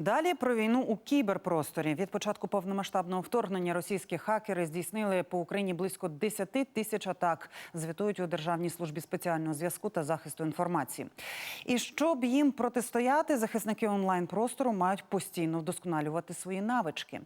Далі про війну у кіберпросторі. Від початку повномасштабного вторгнення російські хакери здійснили по Україні близько 10 тисяч атак. Звітують у Державній службі спеціального зв'язку та захисту інформації. І щоб їм протистояти, захисники онлайн-простору мають постійно вдосконалювати свої навички.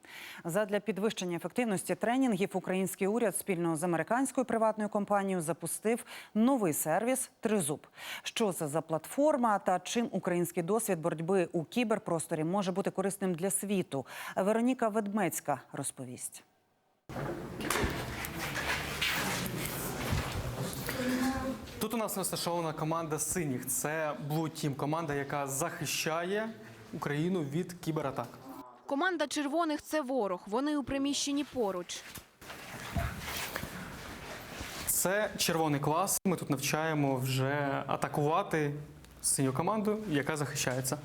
Задля підвищення ефективності тренінгів український уряд спільно з американською приватною компанією запустив новий сервіс Тризуб. Що це за платформа та чим український досвід боротьби у кіберпросторі може бути корисним для світу? Вероніка Ведмецька розповість. Тут у нас розташована команда синіх. Це Blue Team, команда, яка захищає Україну від кібератак. Команда червоних це ворог. Вони у приміщенні поруч. Це червоний клас. Ми тут навчаємо вже атакувати синю команду, яка захищається.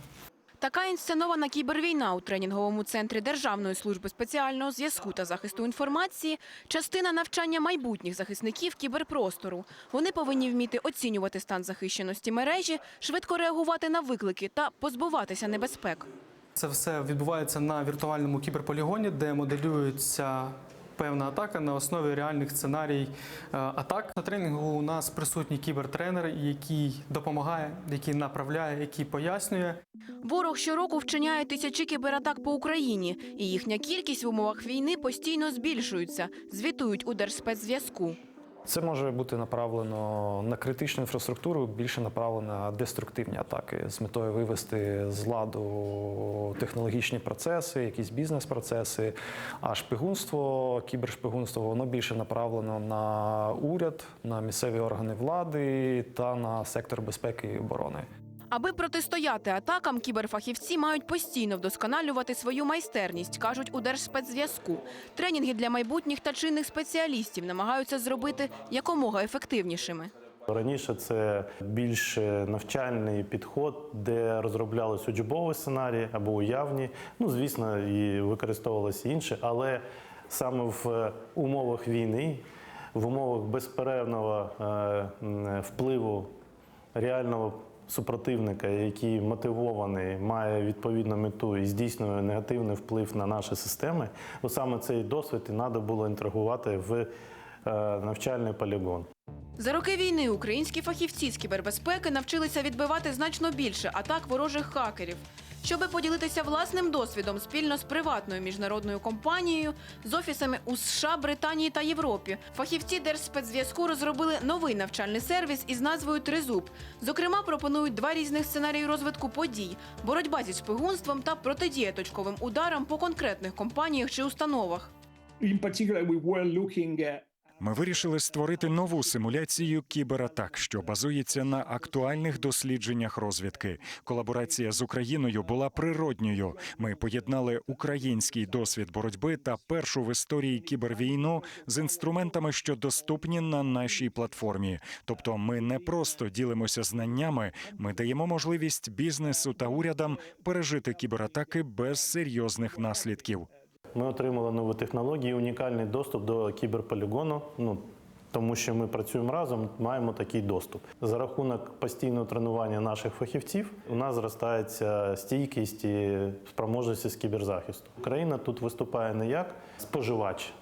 Така інсценована кібервійна у тренінговому центрі Державної служби спеціального зв'язку та захисту інформації частина навчання майбутніх захисників кіберпростору. Вони повинні вміти оцінювати стан захищеності мережі, швидко реагувати на виклики та позбуватися небезпек. Це все відбувається на віртуальному кіберполігоні, де моделюється певна атака на основі реальних сценарій е, атак. На тренінгу у нас присутній кібертренер, який допомагає, який направляє, який пояснює. Ворог щороку вчиняє тисячі кібератак по Україні, і їхня кількість в умовах війни постійно збільшується, звітують у Держспецзв'язку. Це може бути направлено на критичну інфраструктуру, більше направлено на деструктивні атаки з метою вивести з ладу технологічні процеси, якісь бізнес-процеси. А шпигунство, кібершпигунство, воно більше направлено на уряд, на місцеві органи влади та на сектор безпеки і оборони. Аби протистояти атакам, кіберфахівці мають постійно вдосконалювати свою майстерність, кажуть у Держспецзв'язку. Тренінги для майбутніх та чинних спеціалістів намагаються зробити якомога ефективнішими. Раніше це більш навчальний підход, де розроблялись учбові сценарії або уявні. Ну, звісно, і використовувалися інші, але саме в умовах війни, в умовах безперервного е, впливу реального супротивника, який мотивований, має відповідну мету і здійснює негативний вплив на наші системи, то саме цей досвід і треба було інтригувати в е, навчальний полігон. За роки війни українські фахівці з кібербезпеки навчилися відбивати значно більше атак ворожих хакерів. Щоби поділитися власним досвідом спільно з приватною міжнародною компанією, з офісами у США, Британії та Європі, фахівці Держспецзв'язку розробили новий навчальний сервіс із назвою Тризуб. Зокрема, пропонують два різних сценарії розвитку подій: боротьба зі шпигунством та протидія точковим ударам по конкретних компаніях чи установах. In particular, we were looking Ми вирішили створити нову симуляцію кібератак, що базується на актуальних дослідженнях розвідки. Колаборація з Україною була природньою. Ми поєднали український досвід боротьби та першу в історії кібервійну з інструментами, що доступні на нашій платформі. Тобто, ми не просто ділимося знаннями, ми даємо можливість бізнесу та урядам пережити кібератаки без серйозних наслідків. Ми отримали нову технологію, унікальний доступ до кіберполігону. Ну тому що ми працюємо разом, маємо такий доступ. За рахунок постійного тренування наших фахівців у нас зростається стійкість і спроможності з кіберзахисту. Україна тут виступає не як споживач.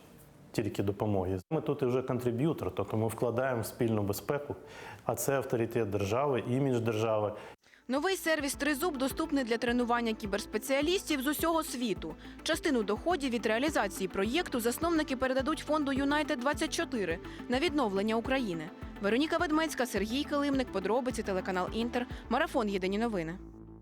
Тільки допомоги. Ми тут і вже контриб'ютор, тобто ми вкладаємо в спільну безпеку, а це авторитет держави, імідж держави. Новий сервіс Тризуб доступний для тренування кіберспеціалістів з усього світу. Частину доходів від реалізації проєкту засновники передадуть фонду Юнайтед 24 на відновлення України. Вероніка Ведмецька, Сергій Килимник, подробиці телеканал Інтер, марафон Єдині новини.